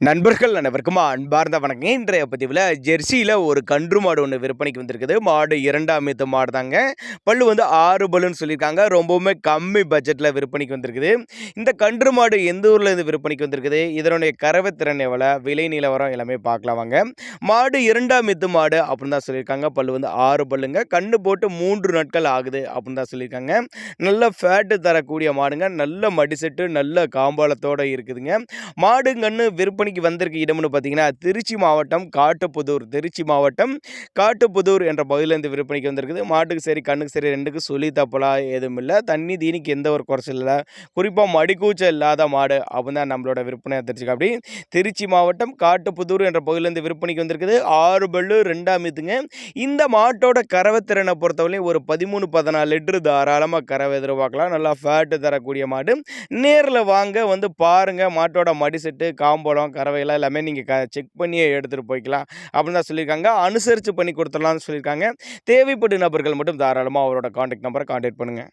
நண்பர்கள் அனைவருக்கும் அன்பார்ந்த வணக்கம் இன்றைய பதிவில் ஜெர்சியில் ஒரு கன்று மாடு ஒன்று விற்பனைக்கு வந்திருக்குது. மாடு இரண்டாம் மீத்து மாடு தாங்க பல்லு வந்து ஆறு பல்லுன்னு சொல்லியிருக்காங்க. ரொம்பவுமே கம்மி பட்ஜெட்டில் விற்பனைக்கு வந்திருக்குது. இந்த கன்று மாடு எந்த ஊரில் இருந்து விற்பனைக்கு வந்திருக்குது? இதனுடைய கறவை திறன் எவ்வளோ விலை நிலவரம் எல்லாமே பார்க்கலாம் வாங்க. மாடு இரண்டாம் மீத்து மாடு அப்படின்னு தான் சொல்லியிருக்காங்க. பல்லு வந்து ஆறு பல்லுங்க. கண்ணு போட்டு மூன்று நாட்கள் ஆகுது அப்படின்னு தான் சொல்லியிருக்காங்க. நல்ல ஃபேட்டு தரக்கூடிய மாடுங்க. நல்ல மடிசெட்டு நல்ல காம்பாலத்தோடு இருக்குதுங்க. மாடு கன்று விற்பனைக்கு வந்திருக்க இடம்னு பார்த்தீங்கன்னா திருச்சி மாவட்டம் காட்டுப்புதூர். திருச்சி மாவட்டம் காட்டுப்புதூர் என்ற பகுதியிலேருந்து விற்பனைக்கு வந்திருக்குது. மாட்டுக்கு சரி கண்ணுக்கு சரி ரெண்டுக்கு சொல்லி தப்பலாம் எதுவும் இல்லை. தண்ணி தீனிக்கு எந்த ஒரு குறைச்சல் இல்லை. குறிப்பாக மடிக்கூச்சல் இல்லாத மாடு அப்படின்னு தான் நம்மளோட விற்பனை தெரிஞ்சுக்க அப்படி. திருச்சி மாவட்டம் காட்டுப்புதூர் என்ற பகுதியிலேருந்து விற்பனைக்கு வந்திருக்குது. ஆறு பல்லு ரெண்டாம் இதுங்க இந்த மாட்டோட கறவைத்திறனை பொறுத்தவரையும் ஒரு பதிமூணு பதினாலு லிட்டரு தாராளமாக கறவை எதிர்பார்க்கலாம். நல்லா ஃபேட்டு தரக்கூடிய மாடு. நேரில் வாங்க வந்து பாருங்கள் மாட்டோட மடி செட்டு கறவையெல்லாம் எல்லாமே நீங்கள் க செக் பண்ணியே எடுத்துகிட்டு போய்க்கலாம் அப்படின்னு தான் சொல்லியிருக்காங்க. அனுசரித்து பண்ணி கொடுத்துடலாம்னு சொல்லியிருக்காங்க. தேவைப்படும் நபர்கள் மட்டும் தாராளமாக அவரோட காண்டாக்ட் நம்பரை காண்டாக்ட் பண்ணுங்கள்